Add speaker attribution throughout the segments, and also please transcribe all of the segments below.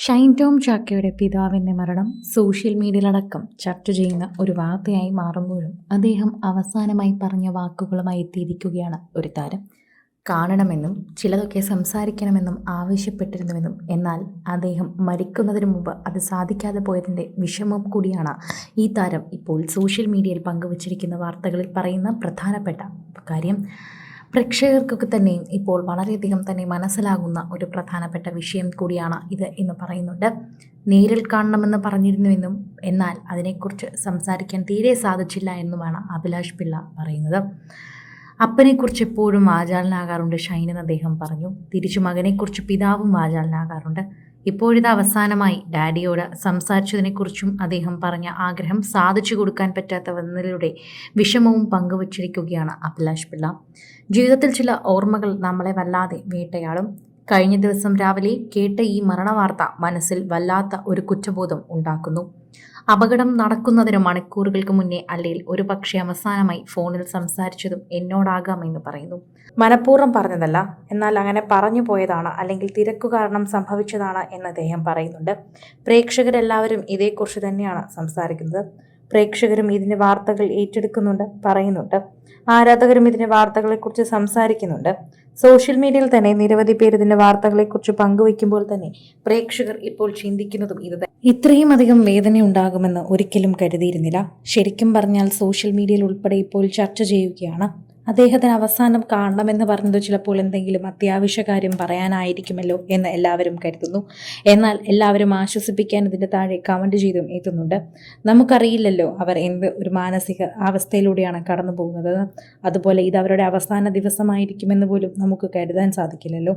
Speaker 1: ഷൈൻ ടോം ചാക്കയുടെ പിതാവിന്റെ മരണം സോഷ്യൽ മീഡിയയിലടക്കം ചർച്ച ചെയ്യുന്ന ഒരു വാർത്തയായി മാറുമ്പോഴും അദ്ദേഹം അവസാനമായി പറഞ്ഞ വാക്കുകളുമായി എത്തിയിരിക്കുകയാണ് ഒരു താരം. കാണണമെന്നും ചിലതൊക്കെ സംസാരിക്കണമെന്നും ആവശ്യപ്പെട്ടിരുന്നുവെന്നും എന്നാൽ അദ്ദേഹം മരിക്കുന്നതിന് മുമ്പ് അത് സാധിക്കാതെ പോയതിന്റെ വിഷമം കൂടിയാണ് ഈ താരം ഇപ്പോൾ സോഷ്യൽ മീഡിയയിൽ പങ്കുവച്ചിരിക്കുന്ന വാർത്തകളിൽ പറയുന്ന പ്രധാനപ്പെട്ട കാര്യം. പ്രേക്ഷകർക്കൊക്കെ തന്നെയും ഇപ്പോൾ വളരെയധികം തന്നെ മനസ്സിലാകുന്ന ഒരു പ്രധാനപ്പെട്ട വിഷയം കൂടിയാണ് ഇത് എന്ന് പറയുന്നുണ്ട്. നേരിൽ കാണണമെന്ന് പറഞ്ഞിരുന്നുവെന്നും എന്നാൽ അതിനെക്കുറിച്ച് സംസാരിക്കാൻ തീരെ സാധിച്ചില്ല എന്നുമാണ് അഭിലാഷ് പിള്ള പറയുന്നത്. അപ്പനെക്കുറിച്ച് എപ്പോഴും വാചാലനാകാറുണ്ട് ഷൈൻ എന്ന് അദ്ദേഹം പറഞ്ഞു. തിരിച്ചു മകനെക്കുറിച്ച് പിതാവും വാചാലനാകാറുണ്ട്. ഇപ്പോഴിത് അവസാനമായി. ഡാഡിയോട് സംസാരിച്ചതിനെക്കുറിച്ചും അദ്ദേഹം പറഞ്ഞ ആഗ്രഹം സാധിച്ചു കൊടുക്കാൻ പറ്റാത്ത വിഷമവും പങ്കുവച്ചിരിക്കുകയാണ് അഭിലാഷ് പിള്ള. ജീവിതത്തിൽ ചില ഓർമ്മകൾ നമ്മളെ വല്ലാതെ വേട്ടയാടും. കഴിഞ്ഞ ദിവസം രാവിലെ കേട്ട ഈ മരണവാർത്ത മനസ്സിൽ വല്ലാത്ത ഒരു കുറ്റബോധം ഉണ്ടാക്കുന്നു. അപകടം നടക്കുന്നതിന് മണിക്കൂറുകൾക്ക് മുന്നേ അല്ലെങ്കിൽ ഒരു പക്ഷേ അവസാനമായി ഫോണിൽ സംസാരിച്ചതും എന്നോടാകാമെന്ന് പറയുന്നു. മനഃപൂർവം പറഞ്ഞതല്ല എന്നാൽ അങ്ങനെ പറഞ്ഞു പോയതാണ് അല്ലെങ്കിൽ തിരക്കു കാരണം സംഭവിച്ചതാണ് എന്ന് അദ്ദേഹം പറയുന്നുണ്ട്. പ്രേക്ഷകരെല്ലാവരും ഇതേക്കുറിച്ച് തന്നെയാണ് സംസാരിക്കുന്നത്. പ്രേക്ഷകരും ഇതിന്റെ വാർത്തകൾ ഏറ്റെടുക്കുന്നുണ്ട് പറയുന്നുണ്ട്. ആരാധകരും ഇതിന്റെ വാർത്തകളെക്കുറിച്ച് സംസാരിക്കുന്നുണ്ട്. സോഷ്യൽ മീഡിയയിൽ തന്നെ നിരവധി പേർ ഇതിന്റെ വാർത്തകളെക്കുറിച്ച് പങ്കുവയ്ക്കുമ്പോൾ തന്നെ പ്രേക്ഷകർ ഇപ്പോൾ ചിന്തിക്കുന്നതും ഇത് ഇത്രയും അധികം വേദന ഉണ്ടാകുമെന്ന് ഒരിക്കലും കരുതിയിരുന്നില്ല. ശരിക്കും പറഞ്ഞാൽ സോഷ്യൽ മീഡിയയിൽ ഉൾപ്പെടെ ഇപ്പോൾ ചർച്ച ചെയ്യുകയാണ് അദ്ദേഹത്തിന് അവസാനം കാണണമെന്ന് പറഞ്ഞത് ചിലപ്പോൾ എന്തെങ്കിലും അത്യാവശ്യ കാര്യം പറയാനായിരിക്കുമല്ലോ എന്ന് എല്ലാവരും കരുതുന്നു. എന്നാൽ എല്ലാവരും ആശ്വസിപ്പിക്കാൻ ഇതിന്റെ താഴെ കമന്റ് ചെയ്തും എത്തുന്നുണ്ട് നമുക്കറിയില്ലല്ലോ അവർ എന്ത് ഒരു മാനസിക അവസ്ഥയിലൂടെയാണ് കടന്നു പോകുന്നത്. അതുപോലെ ഇത് അവരുടെ അവസാന ദിവസമായിരിക്കുമെന്ന് പോലും നമുക്ക് കരുതാൻ സാധിക്കില്ലല്ലോ.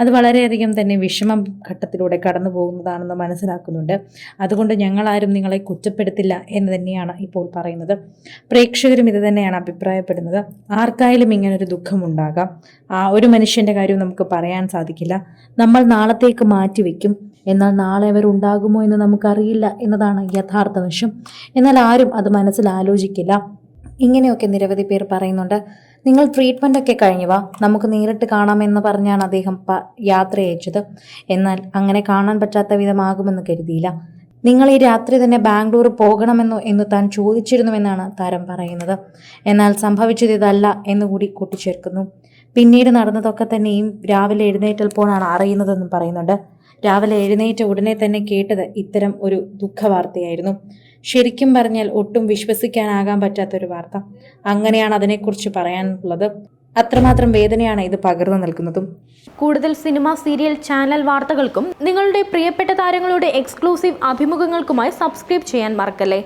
Speaker 1: അത് വളരെയധികം തന്നെ വിഷമം ഘട്ടത്തിലൂടെ കടന്നു പോകുന്നതാണെന്ന് മനസ്സിലാക്കുന്നുണ്ട്. അതുകൊണ്ട് ഞങ്ങളാരും നിങ്ങളെ കുറ്റപ്പെടുത്തില്ല എന്ന് തന്നെയാണ് ഇപ്പോൾ പറയുന്നത്. പ്രേക്ഷകരും ഇത് തന്നെയാണ് അഭിപ്രായപ്പെടുന്നത്. ആർക്കായാലും ഇങ്ങനൊരു ദുഃഖമുണ്ടാകാം. ആ ഒരു മനുഷ്യന്റെ കാര്യം നമുക്ക് പറയാൻ സാധിക്കില്ല. നമ്മൾ നാളത്തേക്ക് മാറ്റിവെക്കും എന്നാൽ നാളെ അവർ ഉണ്ടാകുമോ എന്ന് നമുക്കറിയില്ല എന്നതാണ് യഥാർത്ഥ വശം. എന്നാൽ ആരും അത് മനസ്സിൽ ആലോചിക്കില്ല. ഇങ്ങനെയൊക്കെ നിരവധി പേർ പറയുന്നുണ്ട്. നിങ്ങൾ ട്രീറ്റ്മെന്റ് ഒക്കെ കഴിഞ്ഞു വാ. നമുക്ക് നേരിട്ട് കാണാമെന്ന് പറഞ്ഞാണ് അദ്ദേഹം യാത്ര അയച്ചത് എന്നാൽ അങ്ങനെ കാണാൻ പറ്റാത്ത വിധമാകുമെന്ന് കരുതിയില്ല. നിങ്ങൾ ഈ രാത്രി തന്നെ ബാംഗ്ലൂർ പോകണമെന്നോ എന്ന് താൻ ചോദിച്ചിരുന്നുവെന്നാണ് താരം പറയുന്നത്. എന്നാൽ സംഭവിച്ചത് ഇതല്ല എന്നുകൂടി കൂട്ടിച്ചേർക്കുന്നു. പിന്നീട് നടന്നതൊക്കെ തന്നെയും രാവിലെ എഴുന്നേറ്റപ്പോഴാണ് അറിയുന്നതെന്നും പറയുന്നുണ്ട്. രാവിലെ എഴുന്നേറ്റ ഉടനെ തന്നെ കേട്ടത് ഇത്തരം ഒരു ദുഃഖവാർത്തയായിരുന്നു. ശരിക്കും പറഞ്ഞാൽ ഒട്ടും വിശ്വസിക്കാനാകാൻ പറ്റാത്തൊരു വാർത്ത. അങ്ങനെയാണ് അതിനെക്കുറിച്ച് പറയാനുള്ളത്. അത്രമാത്രം വേദനയാണ് ഇത് പകർന്നു നൽകുന്നതും.
Speaker 2: കൂടുതൽ സിനിമ സീരിയൽ ചാനൽ വാർത്തകൾക്കും നിങ്ങളുടെ പ്രിയപ്പെട്ട താരങ്ങളുടെ എക്സ്ക്ലൂസീവ് അഭിമുഖങ്ങൾക്കുമായി സബ്സ്ക്രൈബ് ചെയ്യാൻ മറക്കല്ലേ?